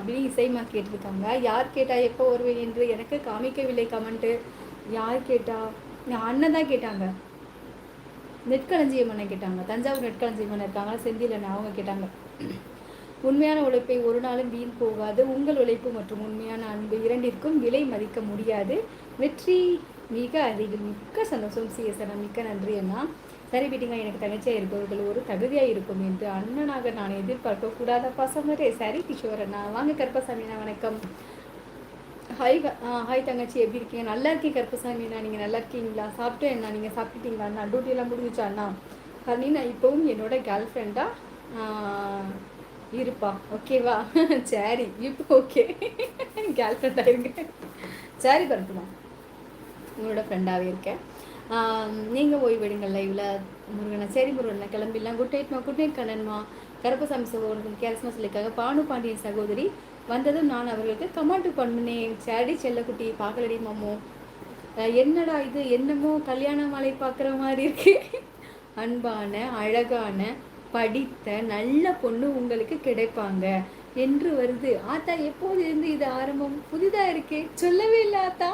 அப்படின்னு இசைமா கேட்டிருக்காங்க. யார் கேட்டா எப்போ வருவேன் என்று எனக்கு காமிக்கவில்லை கமெண்ட்டு யார் கேட்டா? அண்ணன் தான் கேட்டாங்க. நெற்களஞ்சியம் அண்ணன் கேட்டாங்க. தஞ்சாவூர் நெற்களஞ்சியம் அண்ணன் இருக்காங்க செந்தில் அண்ணன் அவங்க கேட்டாங்க. உண்மையான உழைப்பை ஒரு நாளும் வீண் போகாது. உங்கள் உழைப்பு மற்றும் உண்மையான அன்பு இரண்டிற்கும் விலை மதிக்க முடியாது. வெற்றி மிக அதிகம் மிக்க சந்தோஷம். சிஎஸ்ஆர் மிக்க நன்றி அண்ணா. சரி விடுங்க எனக்கு தங்கச்சியாக இருப்பவர்கள் ஒரு தகுதியாக இருக்கும் என்று அண்ணனாக நான் எதிர்பார்க்க கூடாத பசங்களே சரி கிஷோரண்ணா வாங்க கருப்பசாமி வணக்கம். ஹாய் ஹாய் தங்கச்சி எப்படி இருக்கீங்க? நல்லா இருக்கேன் கருப்பசாமி அண்ணா நீங்கள் நல்லா இருக்கீங்களா? சாப்பிட்டேன் என்ன நீங்கள் சாப்பிட்டுட்டீங்களா அண்ணா? டியூட்டியெல்லாம் முடிஞ்சிச்சா அண்ணா? கர்ணினா இப்போவும் என்னோட கேர்ள் ஃப்ரெண்டாக இருப்பா. ஓகேவா சரி இப்போ ஓகே கேர்ள் ஃப்ரெண்டாக இருங்க. சரி பரட்டுமா உங்களோட ஃப்ரெண்டாகவே இருக்கேன். நீங்கள் ஓய்வெடுங்கள் லைவில். முருகனை சரி முருகனை கிளம்பிடலாம். குட் நைட்மா குட் நைட் கண்ணன்மா கருப்பசாமி சகோதரர்கள் கேரஸ்மா சொல்லிக்காக பானு பாண்டியன் சகோதரி வந்ததும் நான் அவர்களுக்கு கமாண்டு பண்ணினேன். சேடி செல்லக்குட்டி பார்க்கலடி மாமோ. என்னடா இது? என்னமோ கல்யாண மாலை பார்க்குற மாதிரி இருக்கு. அன்பான அழகான படித்த நல்ல பொண்ணு உங்களுக்கு கிடைப்பாங்க. என்று வருது. ஆத்தா எப்போது இருந்து இது ஆரம்பம்? புதிதாக இருக்கே. சொல்லவே இல்லை ஆத்தா.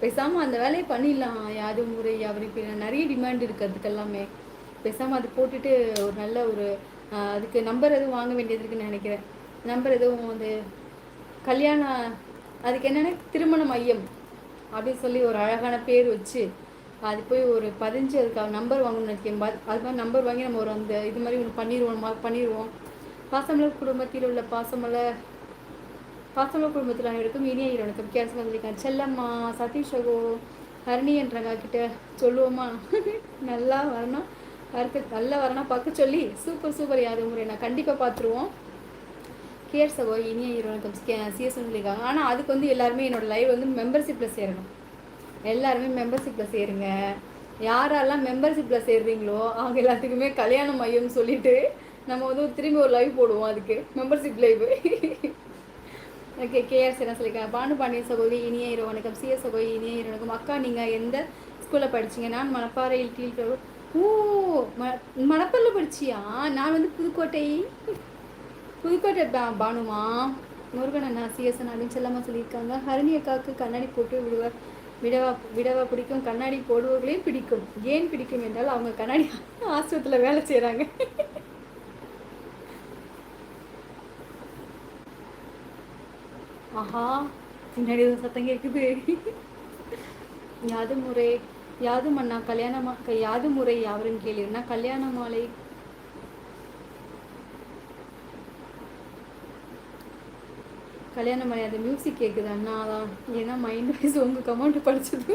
பேசாமல் அந்த வேலையை பண்ணிடலாம். யாது முறை அவருக்கு நிறைய டிமாண்ட் இருக்குது அதுக்கு எல்லாமே. பேசாமல் அது போட்டுட்டு ஒரு நல்ல ஒரு அதுக்கு நம்பர் எதுவும் வாங்க வேண்டியது இருக்குன்னு நினைக்கிறேன். நம்பர் எதுவும் வந்து கல்யாணம் அதுக்கு என்னென்ன திருமண மையம் அப்படின்னு சொல்லி ஒரு அழகான பேர் வச்சு அது போய் ஒரு பதிஞ்சு அதுக்காக நம்பர் வாங்கணும்னு நினைக்கிறேன். அது மாதிரி நம்பர் வாங்கி நம்ம ஒரு அந்த இது மாதிரி ஒன்று பண்ணிடுவோம் பண்ணிடுவோம். பாசமலர் குடும்பத்தில் உள்ள பாசமலர் பாசமலர் குடும்பத்தில் அனைவருக்கும் இனிய இரவனுக்கும் கேஸ் வந்திருக்கேன் செல்லம்மா சதீஷகோ ஹரணி என்றங்க கிட்ட சொல்லுவோமா? நல்லா வரணும். பார்க்க நல்லா வரணும். பார்க்க சொல்லி சூப்பர் சூப்பர் யாரும் முறை நான் கண்டிப்பாக பார்த்துருவோம். கேர் சகோ இனிய இரவனுக்கும் சிஎஸ் சொல்லியிருக்காங்க ஆனால் அதுக்கு வந்து எல்லாருமே என்னோடய லைவ் வந்து மெம்பர்ஷிப்பில் சேரணும். எல்லாருமே மெம்பர்ஷிப்பில் சேருங்க. யாரெல்லாம் மெம்பர்ஷிப்பில் சேர்றீங்களோ அவங்க எல்லாத்துக்குமே கல்யாண மையம்னு சொல்லிட்டு நம்ம வந்து திரும்பி ஒரு லைவ் போடுவோம் அதுக்கு. மெம்பர்ஷிப் லைவ் ஓகே கேஆர் என்ன சொல்லியிருக்கேன் பானு பாண்டிய சகோதரி இனிய இரவு வணக்கம். சிஎஸ் சகோதரி இனிய இரவு வணக்கம். அக்கா நீங்கள் எந்த ஸ்கூலில் படிச்சீங்க? நான் மணப்பாறையில் கீழ் ஓ ம மணப்பாறையில் படிச்சியா? நான் வந்து புதுக்கோட்டை. புதுக்கோட்டை பானுமா. முருகன் அண்ணா சிஎஸ்என் அப்படின்னு செல்லாமல் சொல்லியிருக்காங்க. ஹரணி அக்காவுக்கு கண்ணாடி போட்டு விடுவார் விடவா விடவா பிடிக்கும். கண்ணாடி போடுவோர்களையும் பிடிக்கும். ஏன் பிடிக்கும் என்றால் அவங்க கண்ணாடி ஆஸ்பத்திரியில் வேலை செய்கிறாங்க ஆஹா பின்னாடி சத்தம் கேட்குது யாது முறை யாது மண்ணா கல்யாணமா யாது முறை யாவரும் கேள்வினா கல்யாண மாலை? கல்யாணம் மாலை அந்த மியூசிக் கேட்குது அண்ணா தான் ஏன்னா மைண்ட் வைஸ் உங்கள் கமெண்ட் படிச்சது.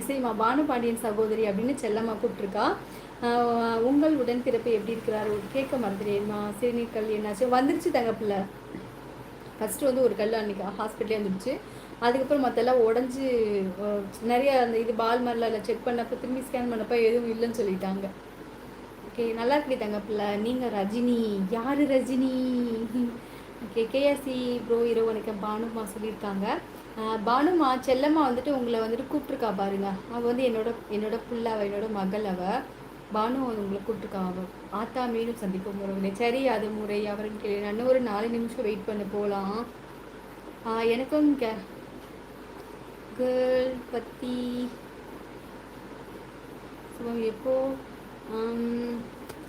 இசைமா பானுபாண்டியன் சகோதரி அப்படின்னு செல்லம்மா கூப்பிட்ருக்கா உங்கள் உடன்பிறப்பு எப்படி இருக்கிறார்? கேட்க மறந்துடுமா சிறுநீர் கல் என்னாச்சு? வந்துருச்சு தகப்புல ஃபஸ்ட்டு வந்து ஒரு கல் அன்றைக்கி ஹாஸ்பிட்டலே வந்துடுச்சு அதுக்கப்புறம் மற்றெல்லாம் உடஞ்சி நிறைய அந்த இது பால் மாதிரிலாம் செக் பண்ணப்போ திரும்பி ஸ்கேன் பண்ணப்போ எதுவும் இல்லைன்னு சொல்லிட்டாங்க. ஓகே நல்லா இருக்கு தங்க பிள்ளை. நீங்கள் ரஜினி. யார் ரஜினி? ஓகே கேஎஸ்சி ப்ரோ இரவு வணக்கம் பானுமா சொல்லியிருக்காங்க. பானுமா செல்லம்மா வந்துட்டு உங்களை வந்துட்டு கூப்பிட்ருக்கா பாருங்க. அவள் வந்து என்னோட என்னோட பிள்ளை அவள் என்னோட மகள் அவள் பானு உங்களை கூப்பிட்டுருக்காங்க ஆத்தா மீண்டும் சந்திப்போம் உறவுகளே சரி அது முறை. அவருன்னு கேள்வி இன்னும் ஒரு நாலு நிமிஷம் வெயிட் பண்ண போகலாம் எனக்கும் கே கேர்ள் பற்றி எப்போ?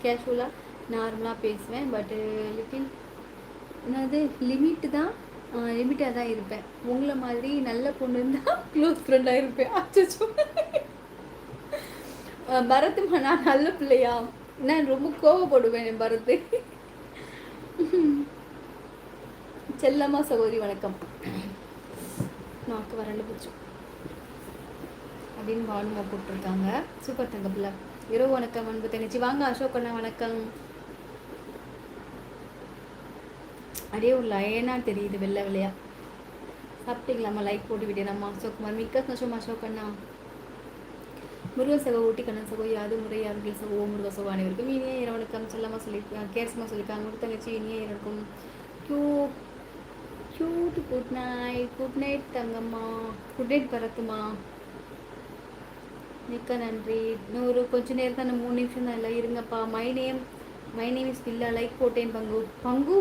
கேஷுவலாக நார்மலாக பேசுவேன் பட்டு லிட்டில் என்னது லிமிட்டு தான்? லிமிட்டாக தான் இருப்பேன். உங்களை மாதிரி நல்ல பொண்ணு இருந்தால் க்ளோஸ் ஃப்ரெண்டாக இருப்பேன். அச்சோ பரத்துமா நான் நல்ல பிள்ளையா? நான் ரொம்ப கோவப்படுவேன் என் பரத்து செல்லம்மா சகோதரி வணக்கம். நாக்கு வறண்டு போச்சு. அப்படின்னு பானுமா போட்டிருக்காங்க. சூப்பர் தங்க இரவு வணக்கம் அன்பு தங்கச்சி. வாங்க அசோக் அண்ணா வணக்கம். அப்படியே ஒரு லயனாக தெரியுது வெள்ளை வெள்ளையா. சாப்பிட்டீங்களாம்மா? லைக் போட்டு விட்டேனம்மா அசோக்குமார் மிக்க சந்தோஷமா அசோக் அண்ணா. முருக சகோ ஊட்டி கண்ணன் சகோ யாது முறை யாருடைய சகோ முருக சகோ அனைவருக்கும் இனிய இரவனுக்கம் செல்லமா சொல்லியிருக்காங்க கேர்ஸ்மா சொல்லியிருக்காங்க. ஒரு தங்கச்சி இனிய இரவனுக்கும் Q cute good night good night தங்கம்மா. குட் நைட் பரத்துமா மிக்க நன்றி. இன்னொரு கொஞ்ச நேரம் தான் மூணு நிமிஷம் தான் இல்லை. இருங்கப்பா. My name my name is Billa. Like போட்டேன் பங்கு. பங்கு?